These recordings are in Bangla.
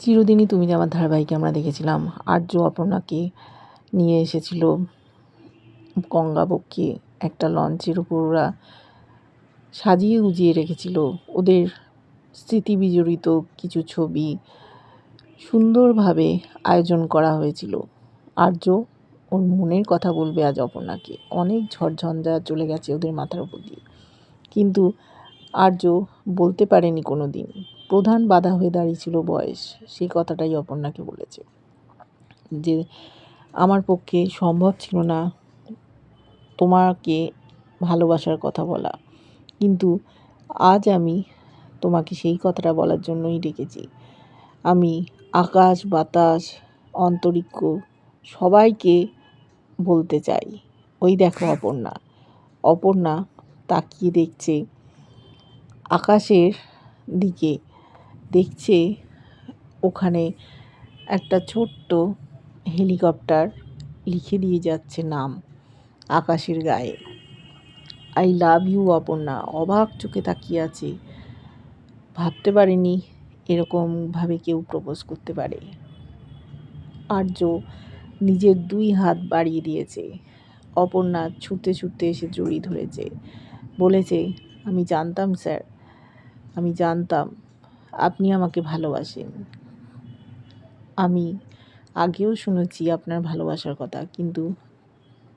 চিরদিনই তুমি আমার ধারাবাহিকে আমরা দেখেছিলাম, আর্য অপর্ণাকে নিয়ে এসেছিল গঙ্গাবক্ষে একটা লঞ্চের উপর ওরা সাজিয়ে গুজিয়ে রেখেছিল। ওদের স্মৃতি বিজড়িত কিছু ছবি সুন্দরভাবে আয়োজন করা হয়েছিল। আর্য ওর মনের কথা বলবে আজ অপর্ণাকে। অনেক ঝড়ঝঞ্ঝা চলে গেছে ওদের মাথার উপর দিয়ে। কিন্তু আর্য বলতে পারেনি কোনো দিন প্রধান বাধা হয়ে দাঁড়িয়েছিল বয়স। সেই কথাটাই অপর্ণাকে বলেছে যে, আমার পক্ষে সম্ভব ছিল না তোমাকে ভালোবাসার কথা বলা। কিন্তু আজ আমি তোমাকে সেই কথাটা বলার জন্যই ডেকেছি। আমি আকাশ, বাতাস, অন্তরিক্ষ সবাইকে বলতে চাই। ওই দেখো অপর্ণা। অপর্ণা তাকিয়ে দেখছে আকাশের দিকে দেখছে ওখানে একটা ছোট্ট হেলিকপ্টার লিখে দিয়ে যাচ্ছে নাম আকাশের গায়ে। I love you, Aparna. অবাক চোখে তাকিয়ে আছে। ভাবতে পারেনি এরকমভাবে কেউ প্রপোজ করতে পারে। আর্য নিজের দুই হাত বাড়িয়ে দিয়েছে। অপর্ণা ছুটতে ছুটতে এসে জড়িয়ে ধরেছে। বলেছে, আমি জানতাম, স্যার। আমি জানতাম আপনি আমাকে ভালোবাসেন। আমি আগেও শুনেছি আপনার ভালোবাসার কথা, কিন্তু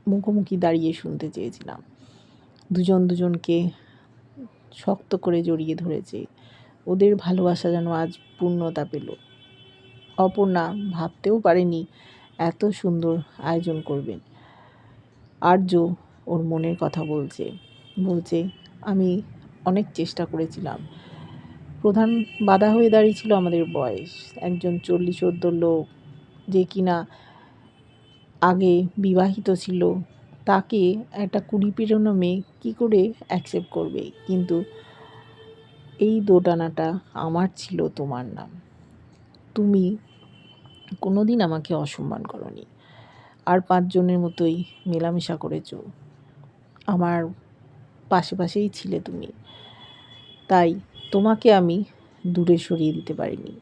মুখোমুখি দাঁড়িয়ে শুনতে চেয়েছিলাম। দুজন দুজনকে শক্ত করে জড়িয়ে ধরেছে। ওদের ভালোবাসা যেন আজ পূর্ণতা পেল। অপর্ণা ভাবতেও পারেনি এত সুন্দর আয়োজন করবেন। আর্য ওর মনের কথা বলছে। বলছে, আমি অনেক চেষ্টা করেছিলাম। প্রধান বাধা হয়ে দাঁড়িয়েছিল আমাদের বয়স। একজন চল্লিশ চোদ্দোর লোক যে কিনা আগে বিবাহিত ছিল, তাকে একটা কুড়ি পেরোনো মেয়ে কী করে অ্যাকসেপ্ট করবে? কিন্তু এই দোটানাটা আমার ছিল তোমার নাম। তুমি কোনো দিন আমাকে অসম্মান করনি। আর পাঁচজনের মতোই মেলামেশা করেছ। আমার পাশে পাশেই ছিলে তুমি। তাই তোমাকে আমি দূরে সরিয়ে দিতে পারিনি।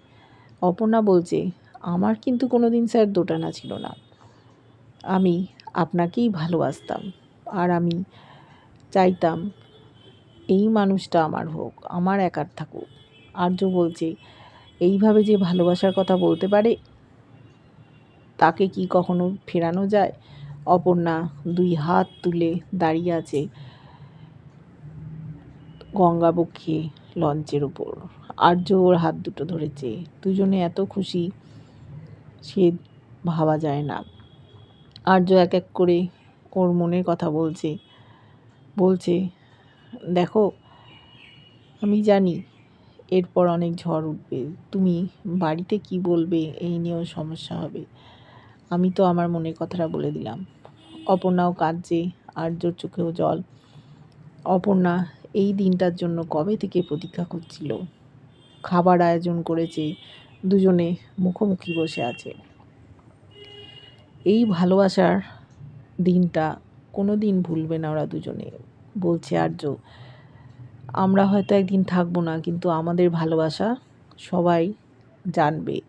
অপর্ণা বলছে, আমার কিন্তু কোনো দিন স্যার দোটানা ছিল না। আমি আপনাকেই ভালোবাসতাম আর আমি চাইতাম এই মানুষটা আমার হোক, আমার একার থাকুক। আর্য বলছে, এইভাবে যে ভালোবাসার কথা বলতে পারে, তাকে কি কখনো ফেরানো যায়? অপর্ণা দুই হাত তুলে দাঁড়িয়ে আছে গঙ্গাবক্ষে। লঞ্চের উপর। আর্য ওর হাত দুটো ধরেছে। দুজনে এত খুশি, সে ভাবা যায় না। আর্য এক এক করে ওর মনের কথা বলছে। বলছে, দেখো, আমি জানি এরপর অনেক ঝড় উঠবে। তুমি বাড়িতে কি বলবে? এই নিয়েও সমস্যা হবে। আমি তো আমার মনের কথাটা বলে দিলাম। অপর্ণাও কাঁদছে, আর্যর চোখেও জল। অপর্ণা এই দিনটার জন্য কবে থেকে প্রতীক্ষা করছিল? খাবার আয়োজন করেছে, দুজনে মুখোমুখি বসে আছে। এই ভালোবাসার দিনটা কোনো দিন ভুলবে না ওরা দুজনে, বলছে আর্য। আমরা হয়তো একদিন থাকব না, কিন্তু আমাদের ভালোবাসা সবাই জানবে।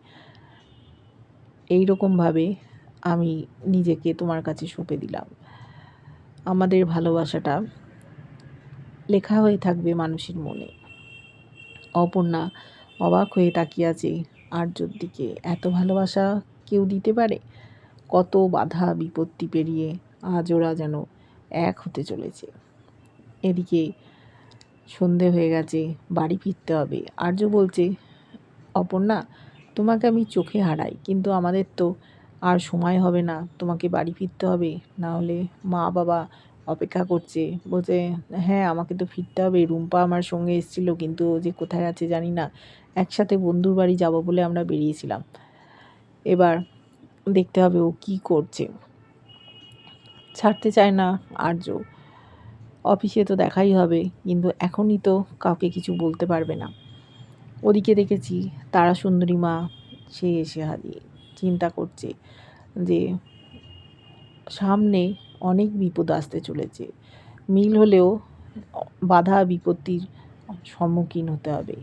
এই রকমভাবে আমি নিজেকে তোমার কাছে সঁপে দিলাম। আমাদের ভালোবাসাটা লেখা হয়ে থাকবে মানুষের মনে। অপর্ণা অবাক হয়ে তাকিয়ে আছে আর্যর দিকে এত ভালোবাসা কেউ দিতে পারে? কত বাধা, বিপত্তি পেরিয়ে আজ ওরা যেন এক হতে চলেছে। এদিকে সন্ধে হয়ে গেছে, বাড়ি ফিরতে হবে। আর্য বলছে, অপর্ণা, তোমাকে আমি চোখে হারাই, কিন্তু আমাদের তো আর সময় হবে না। তোমাকে বাড়ি ফিরতে হবে। না হলে মা বাবা অপেক্ষা করছে। বলছে হ্যাঁ আমাকে তো ফিরতে হবে। রুম্পা আমার সঙ্গে এসেছিল, কিন্তু যে কোথায় আছে জানি না। একসাথে বন্ধুর বাড়ি যাব বলে আমরা বেরিয়েছিলাম। এবার দেখতে হবে ও কি করছে। ছাড়তে চায় না আর্য। অফিসে তো দেখাই হবে, কিন্তু এখনই তো কাউকে কিছু বলতে পারবে না। ওদিকে দেখেছি তারা সুন্দরী মা, সে এসে হারিয়ে চিন্তা করছে যে সামনে অনেক বিপদ আসতে চলেছে। মিল হলেও বাধা বিপত্তির সম্মুখীন হতে হবে।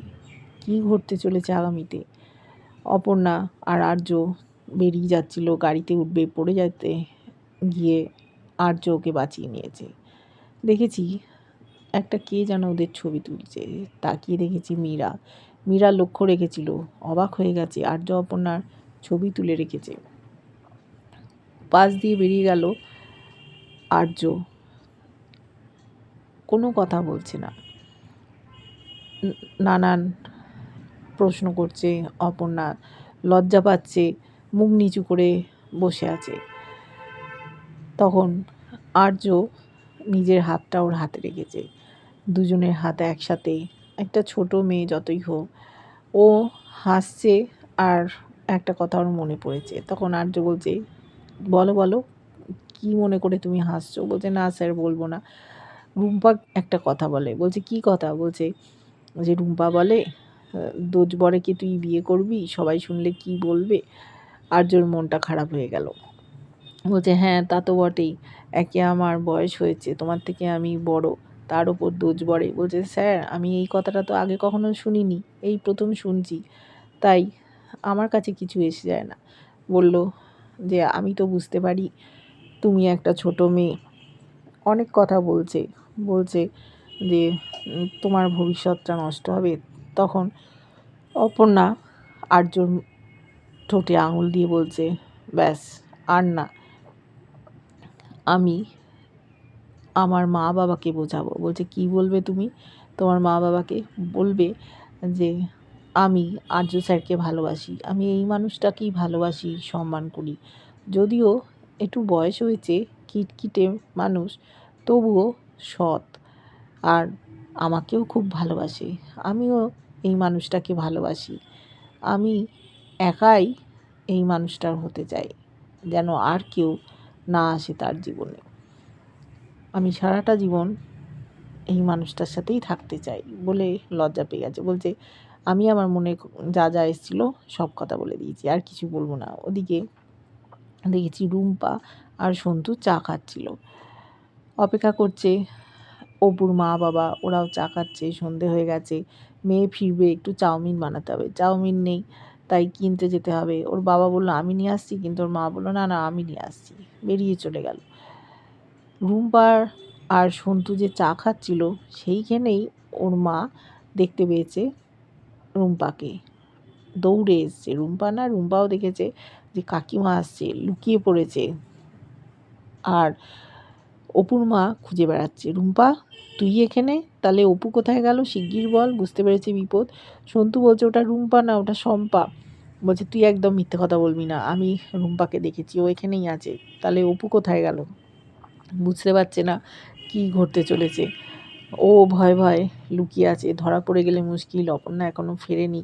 কী ঘটতে চলেছে আগামীতে? অপর্ণা আর আর্য বেরিয়ে যাচ্ছিল গাড়িতে উঠবে, পড়ে যেতে গিয়ে আর্য ওকে বাঁচিয়ে নিয়েছে। দেখেছি একটা কে যেন ওদের ছবি তুলছে। তাকিয়ে দেখেছি মীরা। মীরা লক্ষ্য রেখেছিল। অবাক হয়ে গেছে। আর্য, অপর্ণার ছবি তুলে রেখেছে। পাশ দিয়ে বেরিয়ে গেল আর্য। কোনো কথা বলছে না। নানান প্রশ্ন করছে অপর্ণা। লজ্জা পাচ্ছে, মুখ নিচু করে বসে আছে। তখন আর্য নিজের হাতটা ওর হাতে রেখেছে। দুজনের হাত একসাথে। একটা ছোট মেয়ে যতই হোক, ও হাসছে আর একটা কথা ওর মনে পড়েছে। তখন আর্য বলছে, বলো বলো। কি মনে করে তুমি হাসছো? বলছে, না স্যার, বলব না। রুম্পা একটা কথা বলে, বলছে, কি কথা? বলছে, যে রুম্পা বলে দোজ বরে কি তুই বিয়ে করবি? সবাই শুনলে কি বলবে? আর্যর মনটা খারাপ হয়ে গেল। বলছে হ্যাঁ তা তো বটেই। একে আমার বয়স হয়েছে, তোমার থেকে আমি বড়, তার ওপর দোজ বড়ে বলছে, স্যার, আমি এই কথাটা তো আগে কখনো শুনিনি, এই প্রথম শুনছি, তাই আমার কাছে কিছু এসে যায় না। বলল, যে আমি তো বুঝতে পারি তুমি একটা ছোট মেয়ে। অনেক কথা বলছে বলছে যে, তোমার ভবিষ্যৎটা নষ্ট হবে। তখন অপর্ণা আর্যর ঠোঁটে আঙুল দিয়ে বলছে, ব্যাস, আর না। আমি আমার মা বাবাকে বোঝাবো। বলছে, কি বলবে তুমি? তোমার মা বাবাকে বলবে যে, আমি আর্য স্যারকে ভালোবাসি। আমি এই মানুষটাকেই ভালোবাসি, সম্মান করি। যদিও একটু বয়স হয়েছে, কিটকিটে মানুষ, তবুও সৎ আর আমাকেও খুব ভালোবাসে। আমিও এই মানুষটাকে ভালোবাসি। আমি একাই এই মানুষটার হতে চাই, যেন আর কেউ না আসে তার জীবনে। আমি সারাটা জীবন এই মানুষটার সাথেই থাকতে চাই বলে লজ্জা পেয়ে গেছে। বলছে, আমি আমার মনে যা যা এসেছিল সব কথা বলে দিয়েছি, আর কিছু বলব না। ওদিকে দেখেছি রুম্পা আর সন্তু চা খাচ্ছিল। অপেক্ষা করছে, অপুর মা বাবা, ওরাও চা খাচ্ছে, সন্ধে হয়ে গেছে, মেয়ে ফিরবে, একটু চাউমিন বানাতে হবে। চাউমিন নেই, তাই কিনতে যেতে হবে। ওর বাবা বলল, আমি নিয়ে আসছি। কিন্তু ওর মা বলল, না না, আমি নিয়ে আসছি। বেরিয়ে চলে গেল। রুম্পার আর সন্তু যে চা খাচ্ছিল, সেইখানেই ওর মা দেখতে পেয়েছে রুম্পাকে। দৌড়ে এসছে। রুম্পা না, রুম্পাও দেখেছে যে কাকিমা আসছে, লুকিয়ে পড়েছে। আর অপুর মা খুঁজে বেড়াচ্ছে। রুম্পা, তুই এখানে? তাহলে অপু কোথায় গেল? শিগগির বল, বুঝতে পেরেছে বিপদ। সন্তু বলছে, ওটা রুম্পা না, ওটা শম্পা। বলছে, তুই একদম মিথ্যে কথা বলবি না, আমি রুম্পাকে দেখেছি, ও এখানেই আছে। তাহলে অপু কোথায় গেল? বুঝতে পারছে না কি ঘটতে চলেছে। ও ভয় ভয় লুকিয়ে আছে। ধরা পড়ে গেলে মুশকিল, অপর্ণা এখনও ফেরেনি।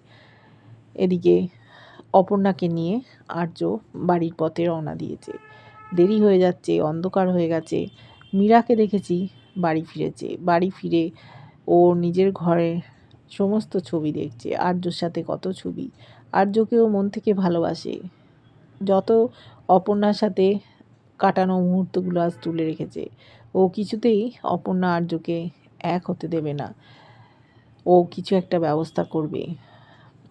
এদিকে অপর্ণাকে নিয়ে আর্য বাড়ির পথে রওনা দিয়েছে। দেরি হয়ে যাচ্ছে, অন্ধকার হয়ে গেছে। মীরাকে দেখেছি, বাড়ি ফিরেছে। বাড়ি ফিরে ও নিজের ঘরে সমস্ত ছবি দেখছে। আর্যর সাথে কত ছবি? আর্যকেও মন থেকে ভালোবাসে। যত অপর্ণার সাথে কাটানো মুহূর্তগুলো আজ তুলে রেখেছে, ও কিছুতেই অপর্ণা আর্যকে এক হতে দেবে না। ও কিছু একটা ব্যবস্থা করবে।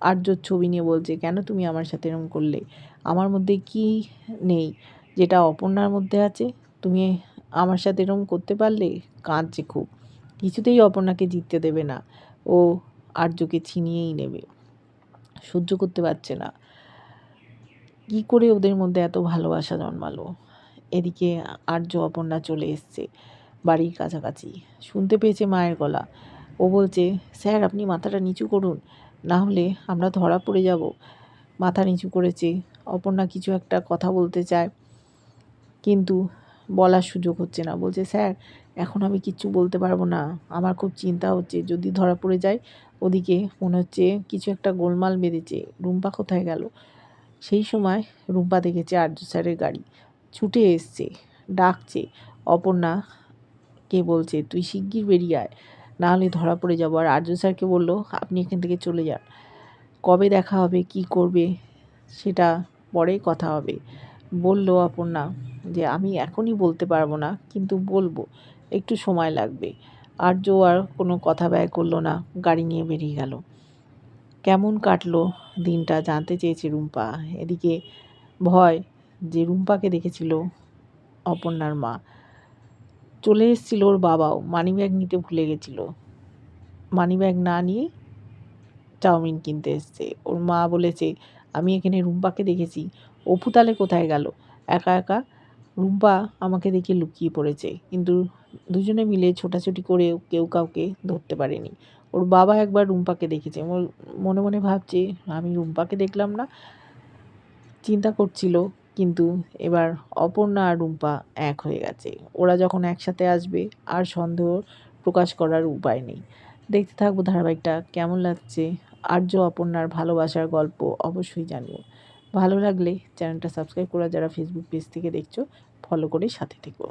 আর্যর ছবি নিয়ে বলছে, কেন তুমি আমার সাথে এরম করলে? আমার মধ্যে কি নেই? যেটা অপর্ণার মধ্যে আছে, তুমি আমার সাথে এরম করতে পারলে? কাঁদছে খুব। কিছুতেই অপর্ণাকে জিততে দেবে না। ও আর্যকে ছিনিয়েই নেবে। সহ্য করতে পারছে না। কি করে ওদের মধ্যে এত ভালোবাসা জন্মালো? এদিকে আর্য অপর্ণা চলে এসছে বাড়ির কাছাকাছি। শুনতে পেয়েছে মায়ের গলা। ও বলছে, স্যার, আপনি মাথাটা নিচু করুন। না হলে আমরা ধরা পড়ে যাব। মাথা নিচু করেছে। অপর্ণা কিছু একটা কথা বলতে চায়। কিন্তু বলার সুযোগ হচ্ছে না। বলছে, স্যার, এখন আমি কিচ্ছু বলতে পারব না। আমার খুব চিন্তা হচ্ছে। যদি ধরা পড়ে যায়, ওদিকে মনে হচ্ছে কিছু একটা গোলমাল বেঁধেছে। রুম্পা কোথায় গেল? সেই সময় রুম্পা দেখেছে আর্য স্যারের গাড়ি। ছুটে এসছে, ডাকছে। অপর্ণা কে বলছে, তুই শিগগির বেরিয়ে আয়। নাহলে ধরা পড়ে যাব। আর আর্য স্যারকে বলল, আপনি এখান থেকে চলে যান। কবে দেখা হবে, কি করবে, সেটা পরে কথা হবে। বলল অপর্ণা যে, আমি এখনই বলতে পারব না, কিন্তু বলব, একটু সময় লাগবে। আর্য আর কোনো কথা ব্যয় করল না, গাড়ি নিয়ে বেরিয়ে গেল। কেমন কাটলো দিনটা জানতে চেয়েছে রুম্পা। এদিকে ভয় যে রুম্পাকে দেখেছিল অপর্ণার মা। চলে এসেছিল ওর বাবাও। মানিব্যাগ নিতে ভুলে গেছিল। মানিব্যাগ না নিয়ে চাউমিন কিনতে এসছে। ওর মা বলেছে, আমি এখানে রুম্পাকে দেখেছি। অপু তালে কোথায় গেল? একা একা? রুম্পা আমাকে দেখে লুকিয়ে পড়েছে। কিন্তু দুজনে মিলে ছোটাছুটি করে কেউ কাউকে ধরতে পারেনি। ওর বাবা একবার রুম্পাকে দেখেছে। মনে মনে ভাবছে, আমি রুম্পাকে দেখলাম না। চিন্তা করছিল কিন্তু এবার অপর্ণা আর রুম্পা এক হয়ে গেছে। ওরা যখন একসাথে আসবে, আর সন্দেহ প্রকাশ করার উপায় নেই। দেখতে থাকব ধারাবাহিকটা, কেমন লাগছে? আর্য, অপর্ণার ভালোবাসার গল্প অবশ্যই জানিও। ভালো লাগলে চ্যানেলটা সাবস্ক্রাইব করা যারা ফেসবুক পেজ থেকে দেখছ ফলো করে সাথে থেকো।